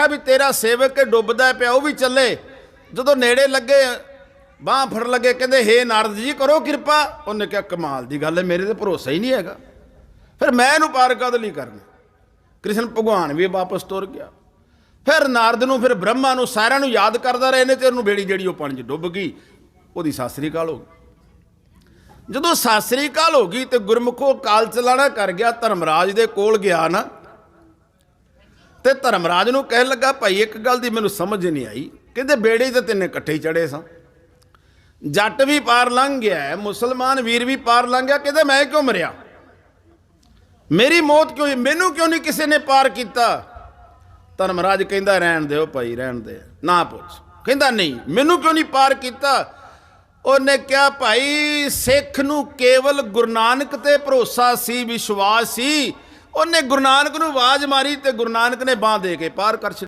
ਕਿਹਾ ਵੀ ਤੇਰਾ ਸੇਵਕ ਡੁੱਬਦਾ ਪਿਆ, ਉਹ ਵੀ ਚੱਲੇ। ਜਦੋਂ ਨੇੜੇ ਲੱਗੇ, ਬਾਹ ਫੜ ਲੱਗੇ, ਕਹਿੰਦੇ, ਹੇ ਨਾਰਦ ਜੀ, ਕਰੋ ਕਿਰਪਾ। ਉਹਨੇ ਕਿਹਾ, ਕਮਾਲ ਦੀ ਗੱਲ ਹੈ, ਮੇਰੇ ਤੇ ਭਰੋਸਾ ਹੀ ਨਹੀਂ ਹੈਗਾ। ਫਿਰ ਮੈਂ ਇਹਨੂੰ ਪਾਰ ਕਦ ਨਹੀਂ ਕਰਨਾ? ਕ੍ਰਿਸ਼ਨ ਭਗਵਾਨ ਵੀ ਵਾਪਸ ਤੁਰ ਗਿਆ। ਫਿਰ ਨਾਰਦ ਨੂੰ, ਫਿਰ ਬ੍ਰਹਮਾ ਨੂੰ, ਸਾਰਿਆਂ ਨੂੰ ਯਾਦ ਕਰਦਾ ਰਹੇ ਨੇ ਤੇ ਉਹਨੂੰ ਬੇੜੀ ਜਿਹੜੀ ਉਹ ਪਾਣੀ 'ਚ ਡੁੱਬ ਗਈ। ਉਹਦੀ ਸਾਸਰੀ ਕਾਲ ਹੋ ਗਈ। ਜਦੋਂ ਸਾਸਰੀ ਕਾਲ ਹੋ ਗਈ ਤੇ ਗੁਰਮੁਖੋ ਕਾਲ ਚਲਾਣਾ ਕਰ ਗਿਆ, ਧਰਮਰਾਜ ਦੇ ਕੋਲ ਗਿਆ ਨਾ ਤੇ ਧਰਮਰਾਜ ਨੂੰ ਕਹਿਣ ਲੱਗਾ, ਭਾਈ, ਇੱਕ ਗੱਲ ਦੀ ਮੈਨੂੰ ਸਮਝ ਨਹੀਂ ਆਈ। ਕਹਿੰਦੇ, ਬੇੜੇ ਤੇ ਤਿੰਨੇ ਇਕੱਠੇ ਹੀ ਚੜੇ ਸਾਂ। ਜੱਟ ਵੀ ਪਾਰ ਲੰਘ ਗਿਆ ਮੁਸਲਮਾਨ ਵੀਰ ਵੀ ਪਾਰ ਲੰਘ ਗਿਆ। ਕਹਿੰਦੇ, ਮੈਂ ਕਿਉਂ ਮਰਿਆ? ਮੇਰੀ ਮੌਤ ਕਿਉਂ ਮੈਨੂੰ ਕਿਉਂ ਨਹੀਂ ਕਿਸੇ ਨੇ ਪਾਰ ਕੀਤਾ? ਧਰਮਰਾਜ ਕਹਿੰਦਾ, ਰਹਿਣ ਦਿਓ ਭਾਈ, ਰਹਿਣ ਦੇ। ਨਾ ਪੁੱਛ। ਕਹਿੰਦਾ, ਨਹੀਂ, ਮੈਨੂੰ ਕਿਉਂ ਨਹੀਂ ਪਾਰ ਕੀਤਾ? ਉਹਨੇ ਕਿਹਾ, ਭਾਈ, ਸਿੱਖ ਨੂੰ ਕੇਵਲ ਗੁਰੂ ਨਾਨਕ ਤੇ ਭਰੋਸਾ ਸੀ, ਵਿਸ਼ਵਾਸ ਸੀ। ਉਹਨੇ ਗੁਰੂ ਨਾਨਕ ਨੂੰ ਆਵਾਜ਼ ਮਾਰੀ ਤੇ ਗੁਰੂ ਨਾਨਕ ਨੇ ਬਾਹ ਦੇ ਕੇ ਪਾਰ ਕਰ